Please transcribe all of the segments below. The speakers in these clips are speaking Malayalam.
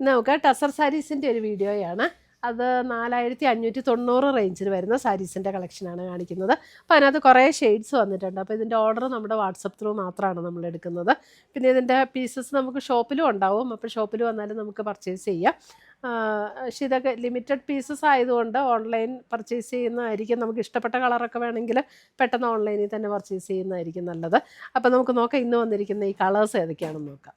നമുക്ക് ടസർ സാരീസിന്റെ ഒരു വീഡിയോയാണ്. അത് നാലായിരത്തി അഞ്ഞൂറ്റി തൊണ്ണൂറ് റേഞ്ചിൽ വരുന്ന സാരീസിന്റെ കളക്ഷനാണ് കാണിക്കുന്നത്. അപ്പോൾ അതിനകത്ത് കുറേ ഷെയ്ഡ്സ് വന്നിട്ടുണ്ട്. അപ്പോൾ ഇതിന്റെ ഓർഡർ നമ്മുടെ വാട്സപ്പ് ത്രൂ മാത്രമാണ് നമ്മൾ എടുക്കുന്നത്. പിന്നെ ഇതിന്റെ പീസസ് നമുക്ക് ഷോപ്പിലും ഉണ്ടാവും. അപ്പോൾ ഷോപ്പിൽ വന്നാലും നമുക്ക് പർച്ചേസ് ചെയ്യാം. പക്ഷേ ഇതൊക്കെ ലിമിറ്റഡ് പീസസ് ആയതുകൊണ്ട് ഓൺലൈൻ പർച്ചേസ് ചെയ്യുന്നതായിരിക്കും. നമുക്ക് ഇഷ്ടപ്പെട്ട കളറൊക്കെ വേണമെങ്കിൽ പെട്ടെന്ന് ഓൺലൈനിൽ തന്നെ പർച്ചേസ് ചെയ്യുന്നതായിരിക്കും നല്ലത്. അപ്പോൾ നമുക്ക് നോക്കാം ഇന്ന് വന്നിരിക്കുന്ന ഈ കളേഴ്സ് ഏതൊക്കെയാണെന്ന് നോക്കാം.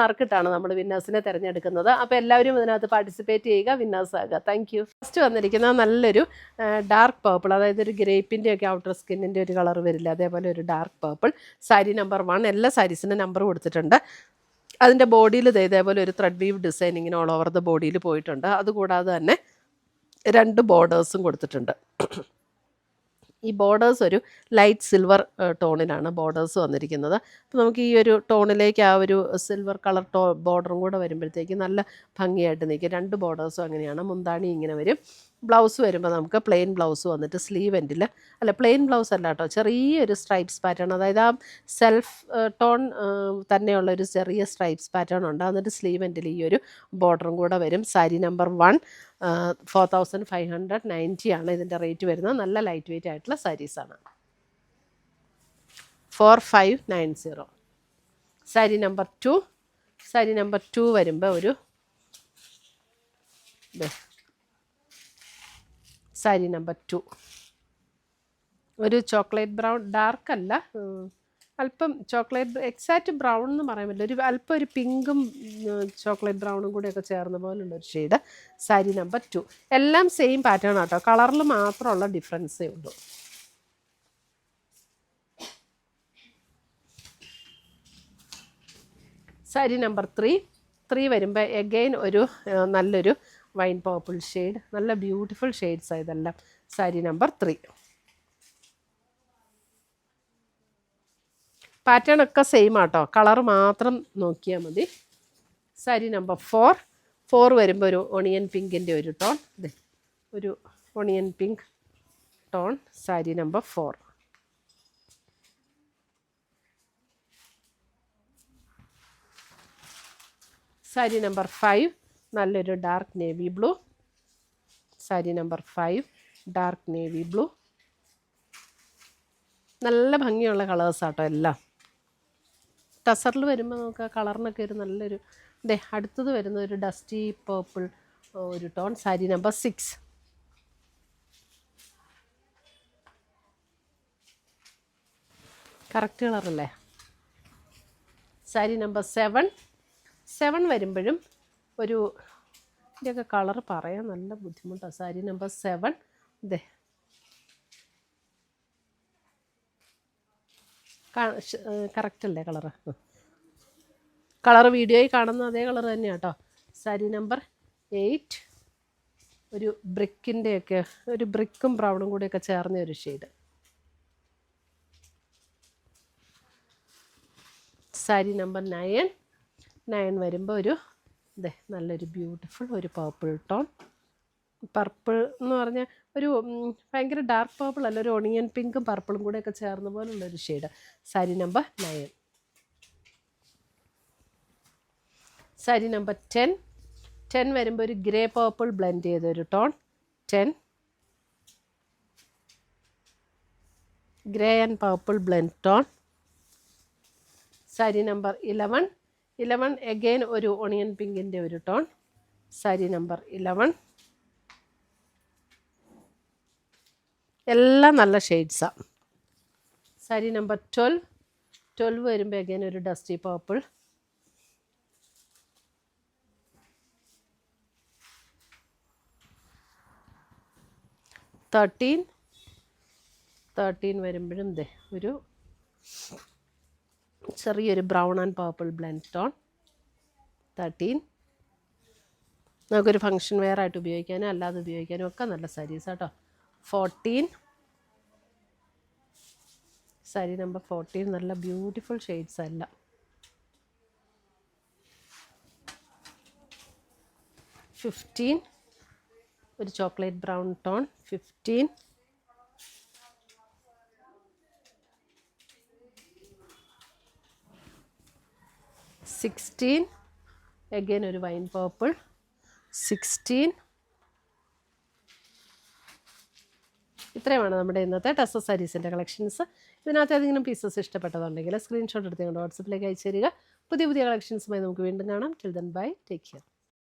നറുക്കിട്ടാണ് നമ്മൾ വിന്നേഴ്സിനെ തിരഞ്ഞെടുക്കുന്നത്. അപ്പോൾ എല്ലാവരും ഇതിനകത്ത് പാർട്ടിസിപ്പേറ്റ് ചെയ്യുക വിന്നേഴ്സ് ആകുക. താങ്ക് യു ഫസ്റ്റ് വന്നിരിക്കുന്ന നല്ലൊരു ഡാർക്ക് പേർപ്പിൾ അതായത് ഒരു ഗ്രേപ്പിന്റെ ഒക്കെ ഔട്ടർ സ്കിന്നിന്റെ ഒരു കളർ വരില്ല. അതേപോലെ ഒരു dark purple sari number one എല്ലാ സാരീസിന്റെ നമ്പർ കൊടുത്തിട്ടുണ്ട്. അതിന്റെ ബോഡിയിൽ ഇതേപോലെ ഒരു ത്രെഡ് വീവ് ഡിസൈൻ ഇങ്ങനെ ഓൾ ഓവർ ദ ബോഡിയിൽ പോയിട്ടുണ്ട്. അതുകൂടാതെ തന്നെ രണ്ട് ബോർഡേഴ്സും കൊടുത്തിട്ടുണ്ട്. ഈ ബോർഡേഴ്സ് ഒരു ലൈറ്റ് സിൽവർ ടോണിലാണ് ബോർഡേഴ്സ് വന്നിരിക്കുന്നത്. അപ്പോൾ നമുക്ക് ഈ ഒരു ടോണിലേക്ക് ആ ഒരു സിൽവർ കളർ ടോ ബോർഡറും കൂടെ വരുമ്പോഴത്തേക്ക് നല്ല ഭംഗിയായിട്ട് നിൽക്കും. രണ്ട് ബോർഡേഴ്സും അങ്ങനെയാണ്. മുന്താണി ഇങ്ങനെ വരും. ബ്ലൗസ് വരുമ്പോൾ നമുക്ക് പ്ലെയിൻ ബ്ലൗസ് വന്നിട്ട് സ്ലീവ് എൻഡിൽ അല്ല പ്ലെയിൻ ബ്ലൗസ് അല്ല കേട്ടോ ചെറിയൊരു സ്ട്രൈപ്സ് പാറ്റേൺ അതായത് ആ സെൽഫ് ടോൺ തന്നെയുള്ള ഒരു ചെറിയ സ്ട്രൈപ്സ് പാറ്റേൺ ഉണ്ട് എന്നിട്ട് സ്ലീവ് എൻഡിൽ ഈ ഒരു ബോർഡറും കൂടെ വരും. Sari number one four thousand five hundred ninety ആണ് ഇതിന്റെ റേറ്റ് വരുന്നത്. നല്ല ലൈറ്റ് വെയിറ്റ് ആയിട്ടുള്ള സാരീസാണ് four five nine zero sari number two sari number two വരുമ്പോൾ ഒരു സാരി നമ്പർ ടു. ഒരു ചോക്ലേറ്റ് ബ്രൗൺ ഡാർക്ക് അല്ല അല്പം ചോക്ലേറ്റ് എക്സാക്റ്റ് ബ്രൗൺ എന്ന് പറയാൻ പറ്റില്ല. ഒരു അല്പം ഒരു പിങ്കും ചോക്ലേറ്റ് ബ്രൗണും കൂടെയൊക്കെ ചേർന്ന പോലുള്ള ഒരു ഷെയ്ഡ് സാരി നമ്പർ ടു. എല്ലാം സെയിം പാറ്റേൺ ആട്ടോ. കളറിൽ മാത്രമുള്ള ഡിഫറൻസേ ഉള്ളൂ. Sari number three. ത്രീ വരുമ്പോൾ എഗെയിൻ ഒരു നല്ലൊരു വൈൻ പേർപ്പിൾ ഷെയ്ഡ്. നല്ല ബ്യൂട്ടിഫുൾ ഷെയ്ഡ്സ് ഇതെല്ലാം. Sari number three. പാറ്റേൺ ഒക്കെ സെയിം ആട്ടോ. കളർ മാത്രം നോക്കിയാൽ മതി. Sari number four. ഫോർ വരുമ്പോൾ ഒരു ഒണിയൻ പിങ്കിന്റെ ഒരു ടോൺ. ഒരു onion pink tone sari number four. Sari number five. നല്ലൊരു dark navy blue sari number five dark navy blue നല്ല ഭംഗിയുള്ള കളേഴ്സാട്ടോ എല്ലാം. ടസറിൽ വരുമ്പോൾ നമുക്ക് ആ കളറിനൊക്കെ ഒരു നല്ലൊരു ഇതേ അടുത്തത് വരുന്ന ഒരു ഡസ്റ്റി പേർപ്പിൾ ഒരു tone sari number six correct കളറല്ലേ sari number seven seven വരുമ്പോഴും ഒരു ഇതിന്റെയൊക്കെ കളർ പറയാൻ നല്ല ബുദ്ധിമുട്ടാണ് സാരി നമ്പർ സെവൻ ഇതേ കറക്റ്റ് അല്ലേ കളറ്? കളർ വീഡിയോയിൽ കാണുന്ന അതേ കളർ തന്നെയാണ് കേട്ടോ സാരി നമ്പർ എയ്റ്റ് ഒരു ബ്രിക്കിന്റെയൊക്കെ ഒരു ബ്രിക്കും ബ്രൗണും കൂടെയൊക്കെ ചേർന്ന ഒരു shade sari number nine nine വരുമ്പോൾ ഒരു ഇതേ നല്ലൊരു ബ്യൂട്ടിഫുൾ ഒരു പർപ്പിൾ ടോൺ പർപ്പിൾ എന്ന് പറഞ്ഞാൽ ഒരു ഭയങ്കര ഡാർക്ക് പർപ്പിൾ അല്ല ഒരു ഒണിയൻ പിങ്കും പർപ്പിളും കൂടെയൊക്കെ ചേർന്ന പോലുള്ള ഒരു shade sari number nine sari number ten ten വരുമ്പോൾ ഒരു ഗ്രേ പർപ്പിൾ ബ്ലെൻഡ് ചെയ്ത ഒരു tone ten grey and purple blend tone sari number eleven eleven again ഒരു ഒണിയൻ പിങ്കിന്റെ ഒരു ടോൺ സാരി നമ്പർ ഇലവൻ. എല്ലാം നല്ല ഷെയ്ഡ്സാണ് സാരി നമ്പർ ട്വൽവ് ട്വൽവ് വരുമ്പോൾ എഗെയിൻ ഒരു ഡസ്റ്റി പർപ്പിൾ തേർട്ടീൻ തേർട്ടീൻ വരുമ്പോഴും ദേ ഒരു ചെറിയൊരു brown and purple blend tone thirteen. നമുക്കൊരു ഫങ്ഷൻ വെയർ ആയിട്ട് ഉപയോഗിക്കാനും അല്ലാതെ ഉപയോഗിക്കാനും ഒക്കെ നല്ല സാരീസ് കേട്ടോ ഫോർട്ടീൻ. സാരി നമ്പർ ഫോർട്ടീൻ നല്ല ബ്യൂട്ടിഫുൾ ഷെയ്ഡ്സ് അല്ല. ഫിഫ്റ്റീൻ ഒരു chocolate brown tone. Fifteen sixteen again ഒരു വൈൻ പേർപ്പിൾ സിക്സ്റ്റീൻ ഇത്രയുമാണ് നമ്മുടെ ഇന്നത്തെ ടസ സാരീസിന്റെ കളക്ഷൻസ് ഇതിനകത്ത് ഏതെങ്കിലും പീസസ് ഇഷ്ടപ്പെട്ടതുണ്ടെങ്കിൽ സ്ക്രീൻഷോട്ട് എടുത്ത് ഞങ്ങളുടെ വാട്സപ്പിലേക്ക് അയച്ചു തരിക പുതിയ പുതിയ കളക്ഷൻസുമായി നമുക്ക് വീണ്ടും കാണാം. Till then bye take care